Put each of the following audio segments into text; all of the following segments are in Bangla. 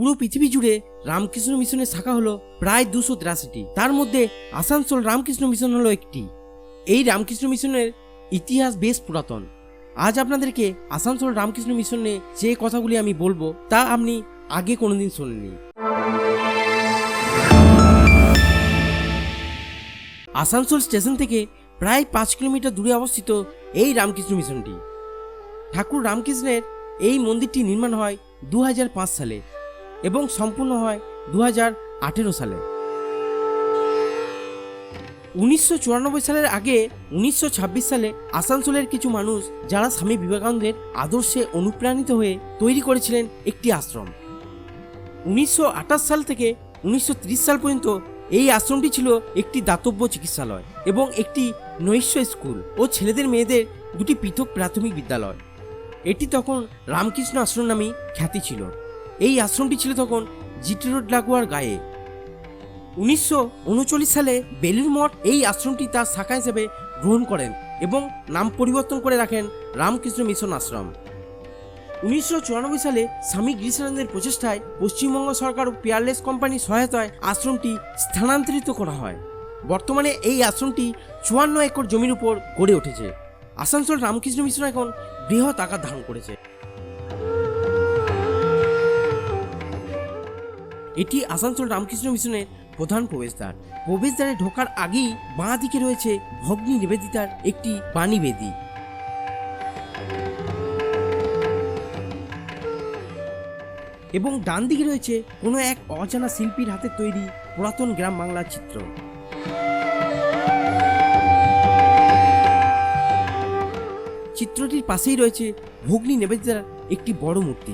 পুরো পৃথিবী জুড়ে রামকৃষ্ণ মিশনের শাখা হলো প্রায় দুশো তিরাশিটি। তার মধ্যে আসানসোল রামকৃষ্ণ মিশন হলো একটি। এই রামকৃষ্ণ মিশনের ইতিহাস বেশ পুরাতন। আজ আপনাদেরকে আসানসোল রামকৃষ্ণ মিশনে যে কথাগুলি আমি বলব, তা আপনি আগে কোনোদিন শোনেননি। আসানসোল স্টেশন থেকে প্রায় পাঁচ কিলোমিটার দূরে অবস্থিত এই রামকৃষ্ণ মিশনটি। ঠাকুর রামকৃষ্ণের এই মন্দিরটি নির্মাণ হয় দু হাজার পাঁচ সালে। এবং সম্পূর্ণ হয় দু হাজার আঠেরো সালে। উনিশশো চুরানব্বই সালের আগে উনিশশো ছাব্বিশ সালে আসানসোলের কিছু মানুষ যারা স্বামী বিবেকানন্দের আদর্শে অনুপ্রাণিত হয়ে তৈরি করেছিলেন একটি আশ্রম। উনিশশো আঠাশ সাল থেকে উনিশশো ত্রিশ সাল পর্যন্ত এই আশ্রমটি ছিল একটি দাতব্য চিকিৎসালয় এবং একটি নৈশ স্কুল ও ছেলেদের মেয়েদের দুটি পৃথক প্রাথমিক বিদ্যালয়। এটি তখন রামকৃষ্ণ আশ্রম নামেই খ্যাতি ছিল। এই আশ্রমটি ছিল তখন জিটি রোড লাগোয়ার গায়ে। উনিশশো উনচল্লিশ সালে বেলুর মঠ এই আশ্রমটি তার শাখা হিসেবে গ্রহণ করেন এবং নাম পরিবর্তন করে রাখেন রামকৃষ্ণ মিশন আশ্রম। উনিশশো চুরানব্বই সালে স্বামী গিরিশানন্দের প্রচেষ্টায় পশ্চিমবঙ্গ সরকার ও পিয়ারলেস কোম্পানির সহায়তায় আশ্রমটি স্থানান্তরিত করা হয়। বর্তমানে এই আশ্রমটি চুয়ান্ন একর জমির উপর গড়ে উঠেছে। আসানসোল রামকৃষ্ণ মিশন এখন বৃহৎ আকার ধারণ করেছে। এটি আসানসোল রামকৃষ্ণ মিশনের প্রধান প্রবেশদ্বার। প্রবেশদ্বারে ঢোকার আগেই বাঁ দিকে রয়েছে ভগ্নী নিবেদিতার একটি বাণী বেদী। এবং ডান দিকে রয়েছে কোনো এক অজানা শিল্পীর হাতে তৈরি পুরাতন গ্রাম বাংলার চিত্র। চিত্রটির পাশেই রয়েছে ভগ্নী নিবেদিতার একটি বড় মূর্তি।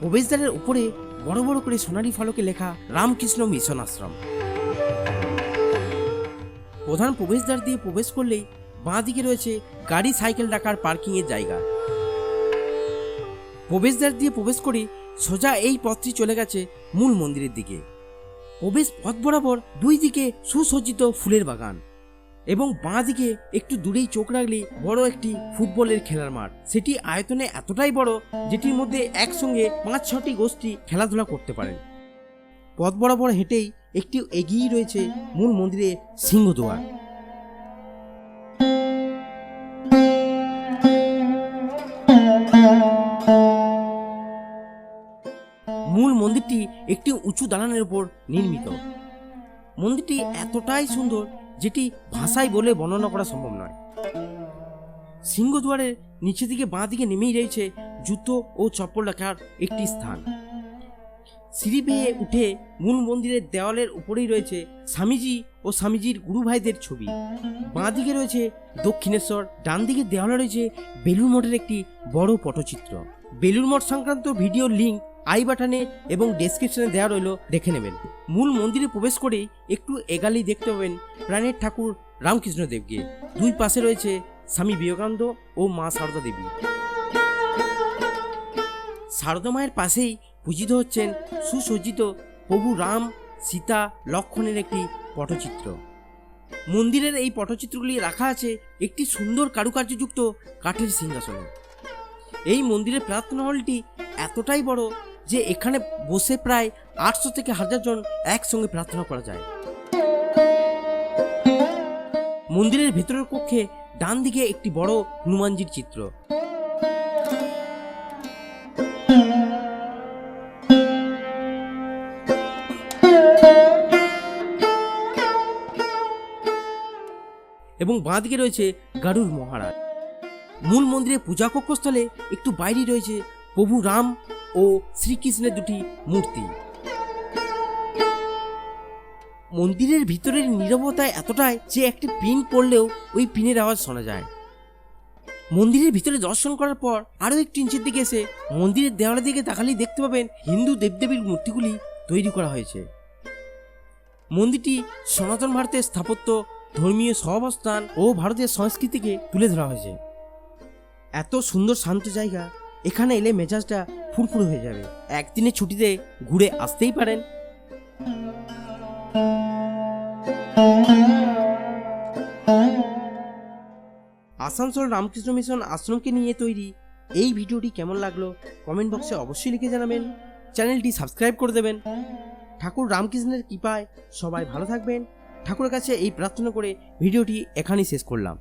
প্রবেশদ্বারের উপরে বড় বড় করে সোনালী ফলকে লেখা রামকৃষ্ণ মিশন আশ্রম। প্রধান প্রবেশদ্বার দিয়ে প্রবেশ করলেই বাঁ দিকে রয়েছে গাড়ি সাইকেল রাখার পার্কিংয়ের জায়গা। প্রবেশদ্বার দিয়ে প্রবেশ করে সোজা এই পথটি চলে গেছে মূল মন্দিরের দিকে। প্রবেশ পথ বরাবর দুই দিকে সুসজ্জিত ফুলের বাগান। এবং বাঁ দিকে একটু দূরেই চোখ রাখলে বড় একটি ফুটবলের খেলার মাঠ। সেটি আয়তনে এতটাই বড় যেটির মধ্যে একসঙ্গে পাঁচ, ছটি গোষ্ঠী খেলাধুলা করতে পারেন। পথ বরাবর হেঁটেই একটি এগিয়েই রয়েছে মূল মন্দিরে সিংহদুয়ার। মূল মন্দিরটি একটি উঁচু দালানের উপর নির্মিত। মন্দিরটি এতটাই সুন্দর যেটি ভাষায় বলে বর্ণনা করা সম্ভব নয়। সিংহদুয়ারের নিচে দিকে বাঁ দিকে নেমেই রয়েছে জুতো ও চপ্পল রাখার একটি স্থান। সিঁড়ি বেয়ে উঠে মূল মন্দিরের দেওয়ালের উপরেই রয়েছে স্বামীজি ও স্বামীজির গুরু ভাইদের ছবি। বাঁ দিকে রয়েছে দক্ষিণেশ্বর, ডান দিকে দেওয়ালে রয়েছে বেলুর মঠের একটি বড় পটচিত্র। বেলুর মঠ সংক্রান্ত ভিডিও লিঙ্ক আই বাটনে এবং ডেসক্রিপশনে দেওয়া রইল, দেখে নেবেন। মূল মন্দিরে প্রবেশ করে একটু এগালি দেখতে পাবেন প্রাণের ঠাকুর রামকৃষ্ণ দেবকে। দুই পাশে রয়েছে স্বামী বিবেকানন্দ ও মা সারদা দেবী। সারদা মায়ের পাশেই পূজিত হচ্ছেন সুসজ্জিত প্রভু রাম সীতা লক্ষণের একটি পটচিত্র। মন্দিরের এই পটচিত্রগুলি রাখা আছে একটি সুন্দর কারুকার্যযুক্ত কাঠের সিংহাসনে। এই মন্দিরের প্রার্থনা হলটি এতটাই বড় যে এখানে বসে প্রায় আটশো থেকে হাজার জন একসঙ্গে প্রার্থনা করা যায়। মন্দিরের ভেতরের কক্ষে ডান দিকে একটি বড় হনুমানজির চিত্র। এবং বাঁ দিকে রয়েছে গারুর মহারাজ। মূল মন্দিরের পূজা কক্ষস্থলে একটু বাইরে রয়েছে প্রভু রাম ও শ্রীকৃষ্ণের দুটি মূর্তি। মন্দিরের ভিতরের নীরবতা এতটাই যে একটি পিন পড়লেও ওই পিনের আওয়াজ শোনা যায়। মন্দিরের ভিতরে দর্শন করার পর আরও একটু ইঞ্চের দিকে এসে মন্দিরের দেওয়ালের দিকে তাকালেই দেখতে পাবেন হিন্দু দেবদেবীর মূর্তিগুলি তৈরি করা হয়েছে। মন্দিরটি সনাতন ভারতের স্থাপত্য, ধর্মীয় সহাবস্থান ও ভারতের সংস্কৃতিকে তুলে ধরা হয়েছে। এত সুন্দর শান্ত জায়গা এখানে এলে মেজাজটা ফুরফুরে হয়ে যাবে। একদিনের ছুটিতে ঘুরে আসতেই পারেন। আসানসোল রামকৃষ্ণ মিশন আশ্রমকে নিয়ে তৈরি। এই ভিডিওটি কেমন লাগল? কমেন্ট বক্সে অবশ্যই লিখে জানাবেন। চ্যানেলটি সাবস্ক্রাইব করে দেবেন। ঠাকুর রামকৃষ্ণের কৃপায় সবাই ভালো থাকবেন। ঠাকুরের কাছে এই প্রার্থনা করে ভিডিওটি এখানেই শেষ করলাম।